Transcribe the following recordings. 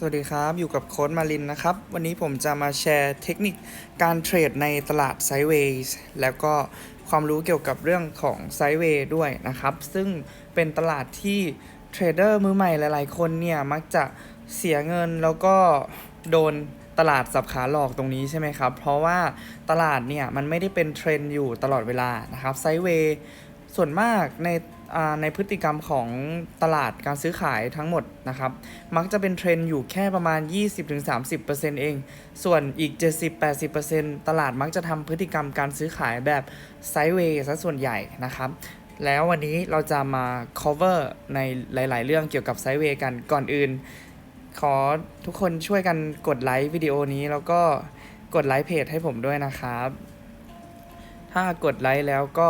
สวัสดีครับ อยู่กับโค้ดมารินนะครับ วันนี้ผมจะมาแชร์เทคนิคการเทรดในตลาดไซด์เวย์แล้วก็ความรู้เกี่ยวกับเรื่องของไซด์เวย์ด้วยนะครับ ซึ่งเป็นตลาดที่เทรดเดอร์มือใหม่หลาย ๆ คนเนี่ย มักจะเสียเงินแล้วก็โดนตลาดสับขาหลอกตรงนี้ใช่ไหมครับ เพราะว่าตลาดเนี่ย มันไม่ได้เป็นเทรนด์อยู่ตลอดเวลานะครับไซด์เวย์ส่วนมากใน ในพฤติกรรมของตลาดการซื้อขายทั้งหมดนะครับ มักจะเป็นเทรนด์อยู่แค่ประมาณ 20-30%เอง ส่วนอีก 70-80%ตลาดมักจะทำพฤติกรรมการซื้อขายแบบไซด์เวย์ซะส่วนใหญ่นะครับแล้ววันนี้เราจะมา cover ในหลาย ๆ เรื่องเกี่ยวกับไซด์เวย์กันก่อนอื่น ขอทุกคนช่วยกันกดไลค์วิดีโอนี้แล้วก็กดไลค์เพจให้ผมด้วยนะครับ ถ้ากดไลค์แล้วก็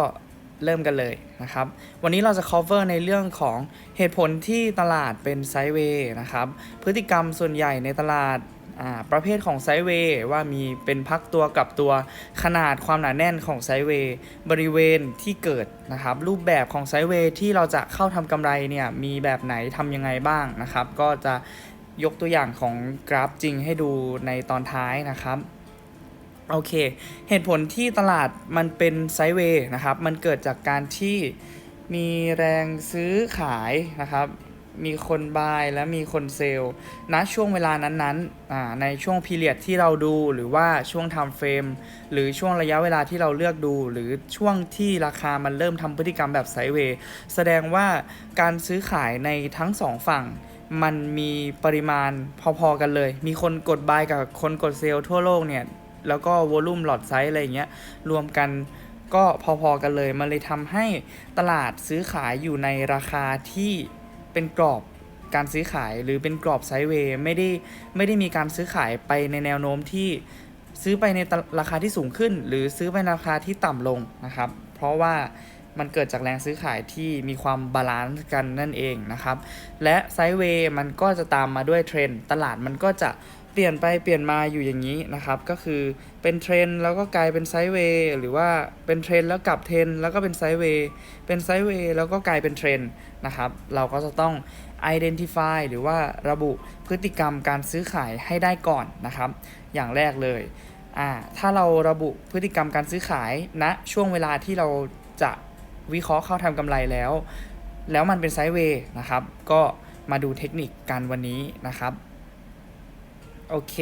เริ่มกันเลยนะครับ วันนี้เราจะ cover ในเรื่องของเหตุผลที่ตลาดเป็นไซด์เวย์นะครับ พฤติกรรมส่วนใหญ่ในตลาดาประเภทของไซด์เวย์ว่ามีเป็นพักตัวกลับตัวขนาดความหนาแน่นของไซด์เวย์บริเวณที่เกิดนะครับ รูปแบบของไซด์เวย์ที่เราจะเข้าทำกำไรเนี่ยมีแบบไหนทำยังไงบ้างนะครับ ก็จะยกตัวอย่างของกราฟจริงให้ดูในตอนท้ายนะครับ โอเค เหตุผลที่ตลาดมันเป็นไซด์เวย์นะครับ มันเกิดจากการที่มีแรงซื้อขายนะครับ มีคนบายและมีคนเซลล์ณช่วงเวลานั้นๆในช่วงพีเรียดที่เราดูหรือว่าช่วง time frame หรือช่วงระยะเวลาที่เราเลือกดู หรือช่วงที่ราคามันเริ่มทำพฤติกรรมแบบไซด์เวย์แสดงว่าการซื้อขายในทั้งสองฝั่งมันมีปริมาณพอๆกันเลย มีคนกดบายกับคนกดเซลล์ทั่วโลกเนี่ย แล้วก็วอลุ่มหลอดไซส์อะไรเงี้ยรวมกันก็พอๆกันเลยมันเลยทำให้ตลาดซื้อขายอยู่ในราคาที่เป็นกรอบการซื้อขายหรือเป็นกรอบไซด์เวย์ไม่ได้ไม่ได้มีการซื้อขายไปในแนวโน้มที่ซื้อไปในราคาที่สูงขึ้น หรือซื้อไปในราคาที่ต่ำลงนะครับ เพราะว่ามันเกิดจากแรงซื้อขายที่มีความบาลานซ์กันนั่นเองนะครับ และไซด์เวย์มันก็จะตามมาด้วยเทรนด์ตลาดมันก็จะ ปลี่ยนไปเปลี่ยนมาอยู่อย่างนี้นะครับ ก็คือเป็นเทรนแล้วก็กลายเป็นไซด์เวย์หรือว่าเป็นเทรนแล้วกลับเทรนแล้วก็เป็นไซด์เวย์เป็นไซด์เวย์แล้วก็กลายเป็นเทรนนะครับ เราก็จะต้อง identify หรือว่าระบุพฤติกรรมการซื้อขายให้ได้ก่อนนะครับ อย่างแรกเลยอ่าถ้าเราระบุพฤติกรรมการซื้อขายณนะช่วงเวลาที่เราจะวิเคราะห์เข้าทำกำไรแล้ว แล้วมันเป็นไซด์เวย์นะครับ ก็มาดูเทคนิคกันวันนี้นะครับ โอเค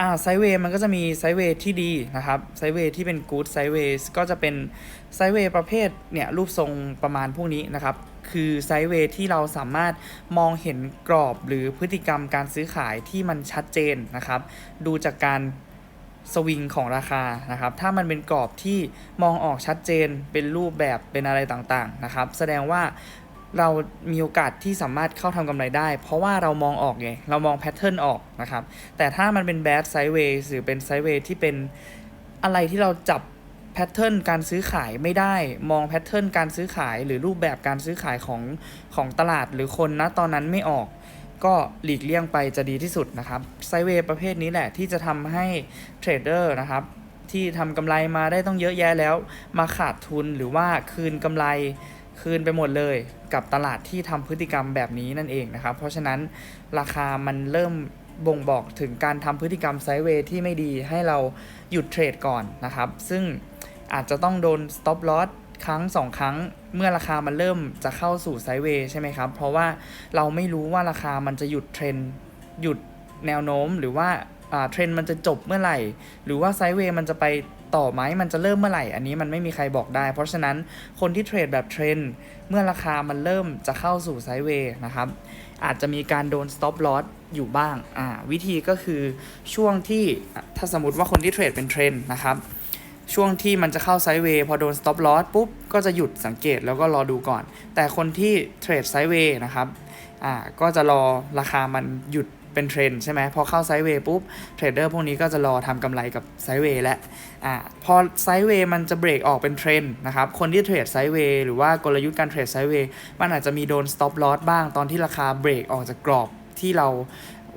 อ่าไซเวย์มันก็จะมีไซเวย์ที่ดีนะครับไซเวย์ที่เป็นกู๊ดไซเวย์ก็จะเป็นไซเวย์ประเภทเนี่ยรูปทรงประมาณพวกนี้นะครับ คือไซเวย์ที่เราสามารถมองเห็นกรอบหรือพฤติกรรมการซื้อขายที่มันชัดเจนนะครับ ดูจากการสวิงของราคานะครับ ถ้ามันเป็นกรอบที่มองออกชัดเจนเป็นรูปแบบเป็นอะไรต่างๆนะครับ แสดงว่า เรามีโอกาสที่สามารถเข้าทำกำไรได้ เพราะว่าเรามองออกไง เรามองแพทเทิร์นออกนะครับ แต่ถ้ามันเป็นแบดไซด์เวย์หรือเป็นไซด์เวย์ที่เป็นอะไรที่เราจับแพทเทิร์นการซื้อขายไม่ได้มองแพทเทิร์นการซื้อขายหรือรูปแบบการซื้อขายของของตลาดหรือคนนะตอนนั้นไม่ออก ก็หลีกเลี่ยงไปจะดีที่สุดนะครับไซด์เวย์ประเภทนี้แหละที่จะทำให้เทรดเดอร์นะครับที่ทำกำไรมาได้ต้องเยอะแยะแล้ว มาขาดทุนหรือว่าคืนกำไร คืนไปหมดเลยกับตลาดที่ทำพฤติกรรมแบบนี้นั่นเองนะครับ เพราะฉะนั้นราคามันเริ่มบ่งบอกถึงการทำพฤติกรรมไซด์เวย์ที่ไม่ดีให้เราหยุดเทรดก่อนนะครับ ซึ่งอาจจะต้องโดน stop loss ครั้งสองครั้งเมื่อราคามันเริ่มจะเข้าสู่ไซด์เวย์ใช่ไหมครับ เพราะว่าเราไม่รู้ว่าราคามันจะหยุดเทรนหยุดแนวโน้มหรือว่าเทรนมันจะจบเมื่อไหร่ หรือว่าไซด์เวย์มันจะไป ต่อไหมมันจะเริ่มเมื่อไหร่ อันนี้มันไม่มีใครบอกได้ เพราะฉะนั้นคนที่เทรดแบบเทรนเมื่อราคามันเริ่มจะเข้าสู่ไซด์เวย์นะครับอาจจะมีการโดน stop loss อยู่บ้าง อ่า วิธีก็คือช่วงที่ถ้าสมมติว่าคนที่เทรดเป็นเทรนนะครับ ช่วงที่มันจะเข้าไซด์เวย์พอโดน stop loss ปุ๊บ ก็จะหยุดสังเกตแล้วก็รอดูก่อน แต่คนที่เทรดไซด์เวย์นะครับ อ่า ก็จะรอราคามันหยุด เป็นเทรนใช่ไหมพอเข้าไซด์เวย์ปุ๊บเทรดเดอร์พวกนี้ก็จะรอทำกำไรกับไซด์เวย์และอ่าพอไซด์เวย์มันจะเบรกออกเป็นเทรนนะครับคนที่เทรดไซด์เวย์หรือว่ากลยุทธ์การเทรดไซด์เวย์มันอาจจะมีโดน stop loss บ้างตอนที่ราคาเบรกออกจากกรอบที่เรา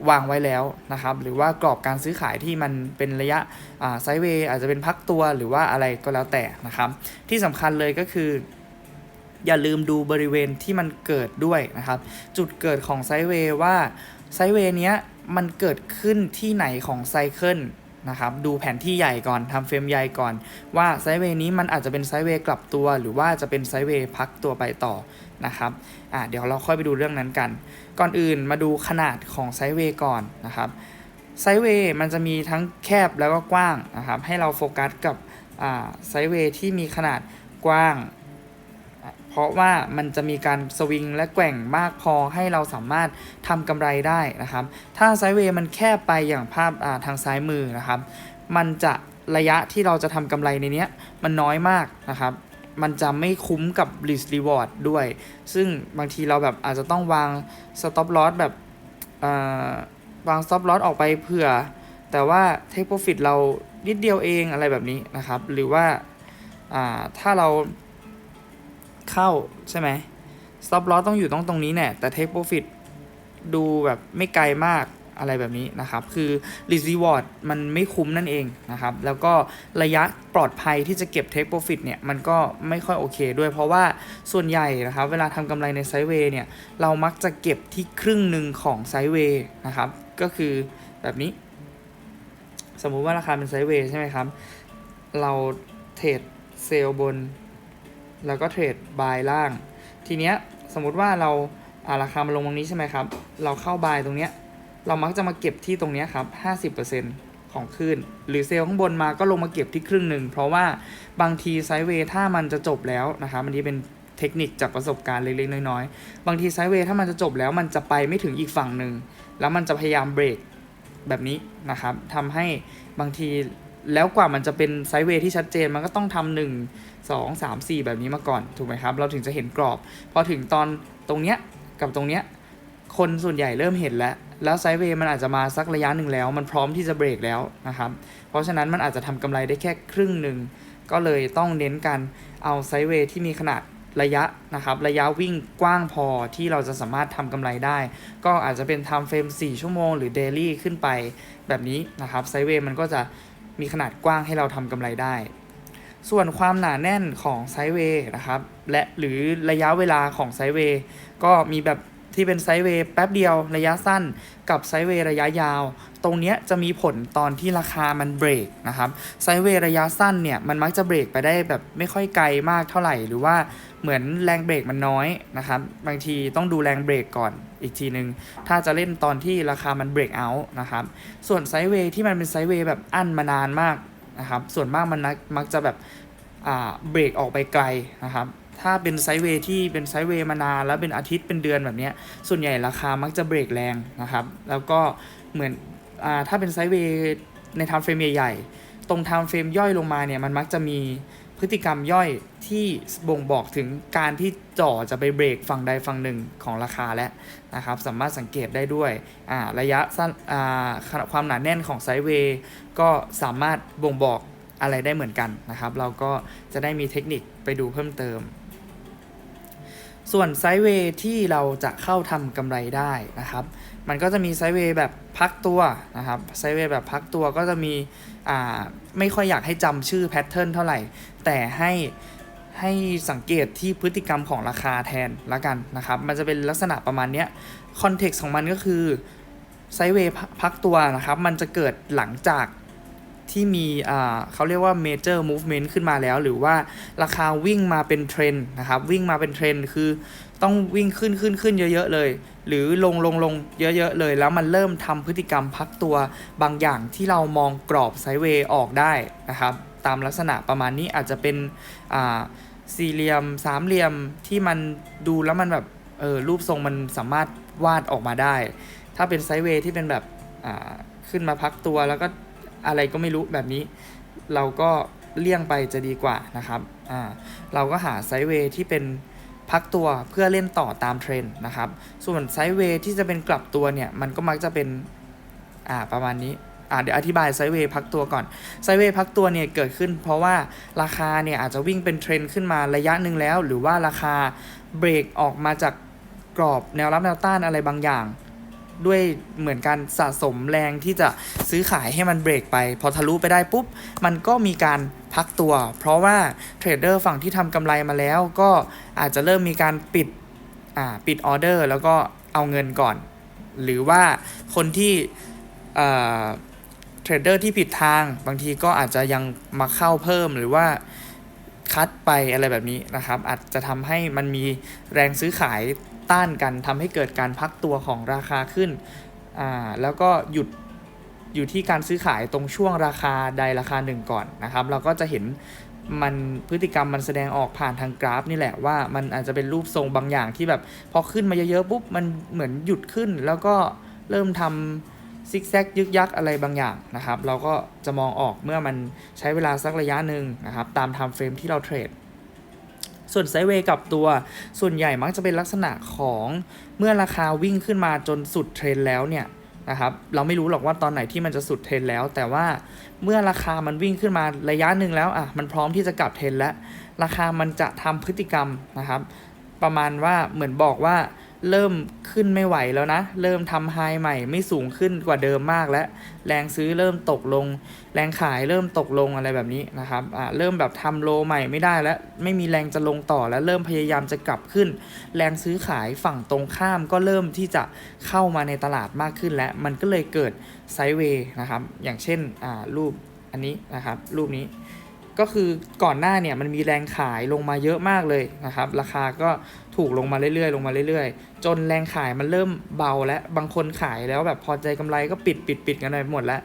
วางไว้แล้วนะครับ หรือว่ากรอบการซื้อขายที่มันเป็นระยะอ่าไซด์เวย์อาจจะเป็นพักตัวหรือว่าอะไรก็แล้วแต่นะครับ ที่สำคัญเลยก็คือ อย่าลืมดูบริเวณที่มันเกิดด้วยนะครับ จุดเกิดของไซเวย์ว่าไซเวย์เนี้ยมันเกิดขึ้นที่ไหนของไซเคิลนะครับดูแผนที่ใหญ่ก่อนทำเฟรมใหญ่ก่อน ว่าไซเวย์นี้มันอาจจะเป็นไซเวย์กลับตัว หรือว่าจะเป็นไซเวย์พักตัวไปต่อนะครับอ่าเดี๋ยวเราค่อยไปดูเรื่องนั้นกัน ก่อนอื่นมาดูขนาดของไซเวย์ก่อนนะครับไซเวย์มันจะมีทั้งแคบแล้วก็กว้างนะครับให้เราโฟกัสกับไซเวย์ที่มีขนาดกว้าง เพราะว่ามันจะมีการสวิงและแกว่งมากพอให้เราสามารถทำกำไรได้นะครับ ถ้าไซด์เวย์มันแคบไปอย่างภาพาทางซ้ายมือนะครับ มันจะระยะที่เราจะทำกำไรในเนี้ยมันน้อยมากนะครับมันจะไม่คุ้มกับ risk reward ด้วย ซึ่งบางทีเราแบบอาจจะต้องวาง stop loss แบบวาง stop loss ออกไปเผื่อ แต่ว่า take profit เรานิดเดียวเองอะไรแบบนี้นะครับ หรือว่าอ่าถ้าเรา เข้าใช่ไหม stop loss ต้องอยู่ตรงตรงนี้แน่แต่ take profit ดูแบบไม่ไกลมากอะไรแบบนี้นะครับ คือ risk reward มันไม่คุ้มนั่นเองนะครับ แล้วก็ระยะปลอดภัยที่จะเก็บ take profit เนี่ย มันก็ไม่ค่อยโอเคด้วยเพราะว่าส่วนใหญ่นะครับ เวลาทำกำไรในไซเวย์เนี่ย เรามักจะเก็บที่ครึ่งหนึ่งของไซเวย์นะครับ ก็คือแบบนี้ สมมุติว่าราคาเป็นไซเวย์ใช่ไหมครับ เราเทรดเซลล์บน แล้วก็เทรดบายล่าง ทีเนี้ยสมมุติว่าเราอ่าราคามันลงตรงนี้ใช่ไหมครับ เราเข้าบายตรงเนี้ย เรามักจะมาเก็บที่ตรงเนี้ยครับ 50%ของคลื่น หรือเซลล์ข้างบนมาก็ลงมาเก็บที่ครึ่งหนึ่ง เพราะว่าบางทีไซด์เวย์ถ้ามันจะจบแล้วนะครับอันนี้เป็นเทคนิคจากประสบการณ์เล็กๆน้อยๆ บางทีไซด์เวย์ถ้ามันจะจบแล้วมันจะไปไม่ถึงอีกฝั่งหนึ่ง แล้วมันจะพยายามเบรกแบบนี้นะครับทำให้บางทีแล้วกว่ามันจะเป็นไซด์เวย์ที่ชัดเจนมันก็ต้องทำหนึ่ง สองสามสี่แบบนี้มาก่อนถูกไหมครับ เราถึงจะเห็นกรอบ พอถึงตอนตรงเนี้ยกับตรงเนี้ยคนส่วนใหญ่เริ่มเห็นแล้ว แล้วไซด์เวย์มันอาจจะมาสักระยะหนึ่งแล้ว มันพร้อมที่จะเบรกแล้วนะครับ เพราะฉะนั้นมันอาจจะทำกำไรได้แค่ครึ่งหนึ่ง ก็เลยต้องเน้นการเอาไซด์เวย์ที่มีขนาดระยะนะครับ ระยะวิ่งกว้างพอที่เราจะสามารถทำกำไรได้ ก็อาจจะเป็นไทม์เฟรม4 ชั่วโมงหรือเดลี่ขึ้นไปแบบนี้นะครับไซด์เวย์มันก็จะมีขนาดกว้างให้เราทำกำไรได้ ส่วนความหนาแน่นของไซด์เวย์นะครับและหรือระยะเวลาของไซด์เวย์ก็มีแบบที่เป็นไซด์เวย์แป๊บเดียวระยะสั้นกับไซด์เวย์ระยะยาว ตรงนี้จะมีผลตอนที่ราคามันเบรกนะครับไซด์เวย์ระยะสั้นเนี่ยมันมักจะเบรกไปได้แบบไม่ค่อยไกลมากเท่าไหร่ หรือว่าเหมือนแรงเบรกมันน้อยนะครับบางทีต้องดูแรงเบรกก่อนอีกทีหนึงถ้าจะเล่นตอนที่ราคามันเบรกเอาท์นะครับส่วนไซด์เวย์ที่มันเป็นไซด์เวย์แบบอั้นมานานมาก นะครับส่วนมากมันมักจะแบบเบรกออกไปไกลนะครับถ้าเป็นไซด์เวย์ที่เป็นไซด์เวย์มานานแล้วเป็นอาทิตย์เป็นเดือนแบบนี้ส่วนใหญ่ราคามักจะเบรกแรงนะครับ แล้วก็เหมือนอถ้าเป็นไซด์เวย์ในทม์เฟรมใหญ่ๆตรงทม์เฟรมย่อยลงมาเนี่ยมันมักจะมี พฤติกรรมย่อยที่บ่งบอกถึงการที่จ่อจะไปเบรกฝั่งใดฝั่งหนึ่งของราคาแล้วนะครับ สามารถสังเกตได้ด้วยอ่าระยะสั้นอ่าความหนาแน่นของไซด์เวย์ก็สามารถบ่งบอกอะไรได้เหมือนกันนะครับ เราก็จะได้มีเทคนิคไปดูเพิ่มเติม ส่วนไซด์เวย์ที่เราจะเข้าทำกำไรได้นะครับ มันก็จะมีไซด์เวย์แบบพักตัวนะครับไซด์เวย์แบบพักตัวก็จะมีอ่าไม่ค่อยอยากให้จำชื่อแพทเทิร์นเท่าไหร่ แต่ให้ให้สังเกตที่พฤติกรรมของราคาแทนละกันนะครับ มันจะเป็นลักษณะประมาณนี้คอนเท็กซ์ของมันก็คือไซด์เวย์พักตัวนะครับ มันจะเกิดหลังจาก ที่มีเขาเรียกว่า major movement ขึ้นมาแล้ว หรือว่าราคาวิ่งมาเป็นเทรนนะครับวิ่งมาเป็นเทรนคือต้องวิ่งขึ้นขึ้นขึ้นเยอะๆเลย หรือลงลงลงเยอะๆเลย แล้วมันเริ่มทำพฤติกรรมพักตัวบางอย่างที่เรามองกรอบไซเวย์ออกได้นะครับ ตามลักษณะประมาณนี้อาจจะเป็นสี่เหลี่ยมสามเหลี่ยมที่มันดูแล้วมันแบบเออรูปทรงมันสามารถวาดออกมาได้ ถ้าเป็นไซเวย์ที่เป็นแบบขึ้นมาพักตัวแล้วก็ อะไรก็ไม่รู้แบบนี้ เราก็เลี่ยงไปจะดีกว่านะครับอ่าเราก็หาไซด์เวย์ที่เป็นพักตัวเพื่อเล่นต่อตามเทรนด์นะครับ ส่วนไซด์เวย์ที่จะเป็นกลับตัวเนี่ย มันก็มักจะเป็นอ่าประมาณนี้อ่าเดี๋ยวอธิบายไซด์เวย์พักตัวก่อนไซด์เวย์พักตัวเนี่ยเกิดขึ้น เพราะว่าราคาเนี่ยอาจจะวิ่งเป็นเทรนด์ขึ้นมาระยะหนึ่งแล้ว หรือว่าราคาเบรกออกมาจากกรอบแนวรับแนวต้านอะไรบางอย่าง ด้วยเหมือนการสะสมแรงที่จะซื้อขายให้มันเบรกไป พอทะลุไปได้ปุ๊บ มันก็มีการพักตัว เพราะว่าเทรดเดอร์ฝั่งที่ทำกำไรมาแล้วก็อาจจะเริ่มมีการปิดปิดออเดอร์แล้วก็เอาเงินก่อน หรือว่าคนที่เทรดเดอร์ที่ผิดทางบางทีก็อาจจะยังมาเข้าเพิ่มหรือว่าคัดไปอะไรแบบนี้นะครับ อาจจะทำให้มันมีแรงซื้อขาย ต้านกันทำให้เกิดการพักตัวของราคาขึ้นอ่าแล้วก็หยุดอยู่ที่การซื้อขายตรงช่วงราคาใดราคาหนึ่งก่อนนะครับ เราก็จะเห็นมันพฤติกรรมมันแสดงออกผ่านทางกราฟนี่แหละว่ามันอาจจะเป็นรูปทรงบางอย่างที่แบบ พอขึ้นมาเยอะๆปุ๊บมันเหมือนหยุดขึ้น แล้วก็เริ่มทำซิกแซกยึกยักอะไรบางอย่างนะครับ เราก็จะมองออกเมื่อมันใช้เวลาสักระยะหนึ่งนะครับ ตามไทม์เฟรมที่เราเทรด ส่วนไซด์เวย์กับตัว ส่วนใหญ่มักจะเป็นลักษณะของเมื่อราคาวิ่งขึ้นมาจนสุดเทรนแล้วเนี่ยนะครับเราไม่รู้หรอกว่าตอนไหนที่มันจะสุดเทรนแล้ว แต่ว่าเมื่อราคามันวิ่งขึ้นมาระยะหนึ่งแล้วอะมันพร้อมที่จะกลับเทรนแล้ว ราคามันจะทำพฤติกรรมนะครับ ประมาณว่าเหมือนบอกว่า เริ่มขึ้นไม่ไหวแล้วนะ เริ่มทำไฮใหม่ไม่สูงขึ้นกว่าเดิมมากแล้ว แรงซื้อเริ่มตกลง แรงขายเริ่มตกลงอะไรแบบนี้นะครับอ่าเริ่มแบบทำโลใหม่ไม่ได้แล้ว ไม่มีแรงจะลงต่อแล้วเริ่มพยายามจะกลับขึ้น แรงซื้อขายฝั่งตรงข้ามก็เริ่มที่จะเข้ามาในตลาดมากขึ้นแล้วมันก็เลยเกิดไซด์เวย์นะครับ อย่างเช่นอ่ารูปอันนี้นะครับ รูปนี้ ก็คือก่อนหน้าเนี่ยมันมีแรงขายลงมาเยอะมากเลยนะครับ ราคาก็ถูกลงมาเรื่อยๆ ลงมาเรื่อยๆ จนแรงขายมันเริ่มเบาแล้วบางคนขายแล้วแบบพอใจกำไรก็ปิดปิดปิดกันไปหมดแล้ว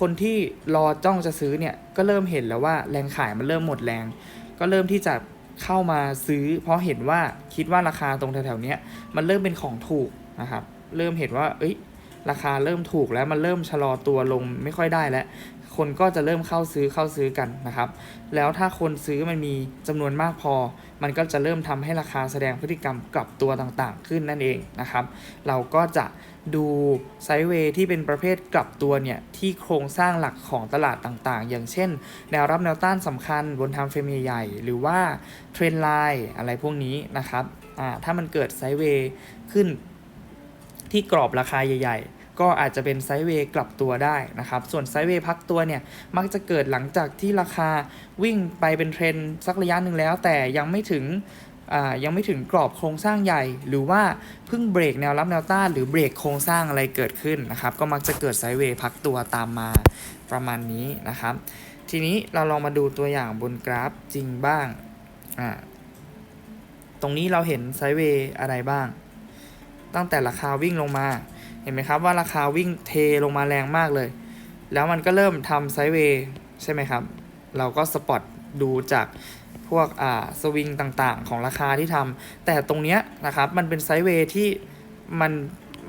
คนที่รอจ้องจะซื้อเนี่ยก็เริ่มเห็นแล้วว่าแรงขายมันเริ่มหมดแรง ก็เริ่มที่จะเข้ามาซื้อ เพราะเห็นว่าคิดว่าราคาตรงแถวๆนี้มันเริ่มเป็นของถูกนะครับ เริ่มเห็นว่า เอ้ยราคาเริ่มถูกแล้วมันเริ่มชะลอตัวลงไม่ค่อยได้แล้ว คนก็จะเริ่มเข้าซื้อเข้าซื้อกันนะครับ แล้วถ้าคนซื้อมันมีจำนวนมากพอ มันก็จะเริ่มทำให้ราคาแสดงพฤติกรรมกลับตัวต่างๆ ขึ้นนั่นเองนะครับ เราก็จะดูไซด์เวย์ที่เป็นประเภทกลับตัวเนี่ย ที่โครงสร้างหลักของตลาดต่างๆ อย่างเช่น แนวรับแนวต้านสำคัญบนทางเฟรมใหญ่ๆหรือว่าเทรนไลน์อะไรพวกนี้นะครับถ้ามันเกิดไซด์เวย์ขึ้นที่กรอบราคาใหญ่ ๆ ก็อาจจะเป็นไซด์เวย์กลับตัวได้นะครับ ส่วนไซด์เวย์พักตัวเนี่ย มักจะเกิดหลังจากที่ราคาวิ่งไปเป็นเทรนสักระยะหนึ่งแล้ว แต่ยังไม่ถึงยังไม่ถึงกรอบโครงสร้างใหญ่ หรือว่าเพิ่งเบรกแนวรับแนวต้านหรือเบรกโครงสร้างอะไรเกิดขึ้นนะครับ ก็มักจะเกิดไซด์เวย์พักตัวตามมาประมาณนี้นะครับ ทีนี้เราลองมาดูตัวอย่างบนกราฟจริงบ้างอ่าตรงนี้เราเห็นไซด์เวย์อะไรบ้าง ตั้งแต่ราคาวิ่งลงมา ห็นไหมครับว่าราคาวิ่งเทลงมาแรงมากเลย แล้วมันก็เริ่มทำไซด์เวย์ใช่ไหมครับ เราก็สปอตดูจากพวกอ่าสวิงต่างๆ ของราคาที่ทำแต่ตรงเนี้ยนะครับมันเป็นไซด์เวย์ที่มัน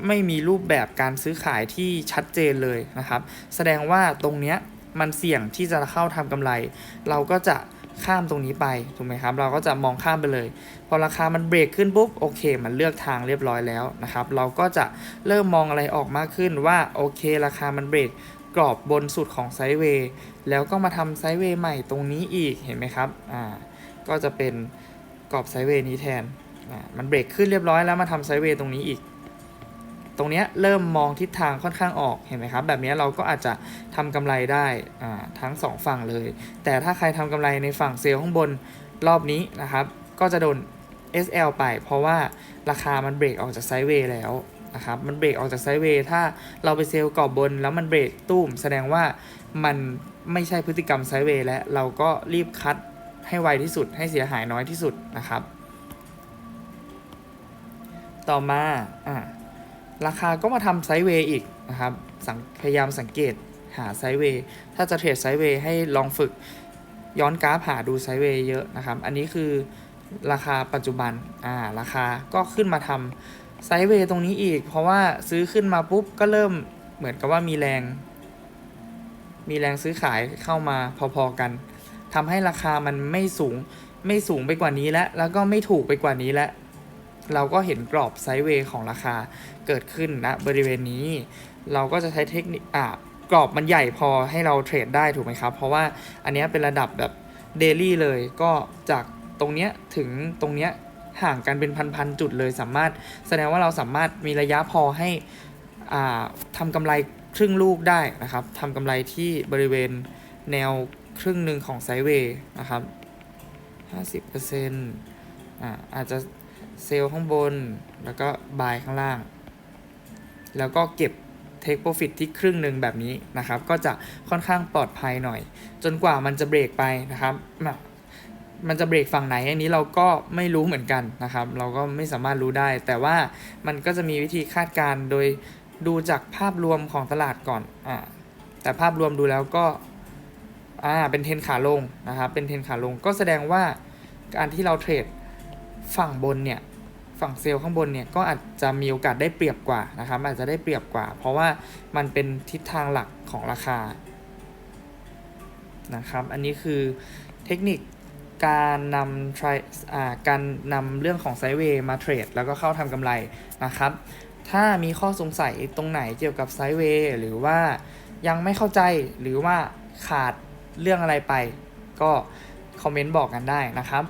ไม่มีรูปแบบการซื้อขายที่ชัดเจนเลยนะครับ แสดงว่าตรงเนี้ยมันเสี่ยงที่จะเข้าทำกำไร เราก็จะ ข้ามตรงนี้ไปถูกไหมครับ เราก็จะมองข้ามไปเลย พอราคามันเบรกขึ้นปุ๊บโอเค มันเลือกทางเรียบร้อยแล้วนะครับ เราก็จะเริ่มมองอะไรออกมากขึ้นว่าโอเค ราคามันเบรกกรอบบนสุดของไซด์เวย์แล้วก็มาทำไซด์เวย์ใหม่ตรงนี้อีกเห็นไหมครับอ่าก็จะเป็นกรอบไซด์เวย์นี้แทนอ่ามันเบรกขึ้นเรียบร้อยแล้วมาทำไซด์เวย์ตรงนี้อีก ตรงนี้เริ่มมองทิศทางค่อนข้างออกเห็นไหมครับ แบบนี้เราก็อาจจะทำกำไรได้ทั้งสองฝั่งเลย แต่ถ้าใครทำกำไรในฝั่งเซลล์ข้างบนรอบนี้นะครับ ก็จะโดน SL ไป เพราะว่าราคามันเบรกออกจากไซด์เวย์แล้วนะครับมันเบรกออกจากไซด์เวย์ถ้าเราไปเซลล์กรอบบนแล้วมันเบรกตุ้มแสดงว่ามันไม่ใช่พฤติกรรมไซด์เวย์แล้วเราก็รีบคัดให้ไวที่สุดให้เสียหายน้อยที่สุดนะครับ ต่อมาอะ ราคาก็มาทำไซด์เวย์อีกนะครับพยายามสังเกตหาไซด์เวย์ถ้าจะเทรดไซด์เวย์ให้ลองฝึกย้อนกราฟหาดูไซด์เวย์เยอะนะครับ อันนี้คือราคาปัจจุบันอ่าราคาก็ขึ้นมาทำไซด์เวย์ตรงนี้อีก เพราะว่าซื้อขึ้นมาปุ๊บก็เริ่มเหมือนกับว่ามีแรง มีแรงซื้อขายเข้ามาพอๆกันทำให้ราคามันไม่สูงไม่สูงไปกว่านี้แล้ว แล้วก็ไม่ถูกไปกว่านี้แล้ว เราก็เห็นกรอบไซด์เวย์ของราคาเกิดขึ้นณบริเวณนี้ เราก็จะใช้เทคนิคอ่ากรอบมันใหญ่พอให้เราเทรดได้ถูกไหมครับ เพราะว่าอันนี้เป็นระดับแบบเดลี่เลยก็จากตรงเนี้ยถึงตรงเนี้ยห่างกันเป็นพันๆจุดเลยสามารถ แสดงว่าเราสามารถมีระยะพอให้อ่าทำกำไรครึ่งลูกได้นะครับทำกำไรที่บริเวณแนวครึ่งหนึ่งของไซด์เวย์นะครับ 50%อ่าอาจจะ เซลล์ข้างบน แล้วก็บายข้างล่าง แล้วก็เก็บ take profit ที่ครึ่งหนึ่งแบบนี้นะครับ ก็จะค่อนข้างปลอดภัยหน่อย จนกว่ามันจะเบรกไปนะครับ มันจะเบรกฝั่งไหนอันนี้เราก็ไม่รู้เหมือนกันนะครับ เราก็ไม่สามารถรู้ได้ แต่ว่ามันก็จะมีวิธีคาดการณ์โดยดูจากภาพรวมของตลาดก่อนอ่าแต่ภาพรวมดูแล้วก็อ่าเป็นเทนขาลงนะครับ เป็นเทนขาลงก็แสดงว่าการที่เราเทรดฝั่งบนเนี่ย ฝั่งเซลล์ข้างบนเนี่ยก็อาจจะมีโอกาสได้เปรียบกว่านะครับอาจจะได้เปรียบกว่า เพราะว่ามันเป็นทิศทางหลักของราคานะครับอันนี้คือเทคนิคการนำ try อ่าการนำเรื่องของไซเวย์มาเทรดแล้วก็เข้าทำกำไรนะครับ ถ้ามีข้อสงสัยตรงไหนเกี่ยวกับไซเวย์หรือว่ายังไม่เข้าใจหรือว่าขาดเรื่องอะไรไป ก็คอมเมนต์บอกกันได้นะครับ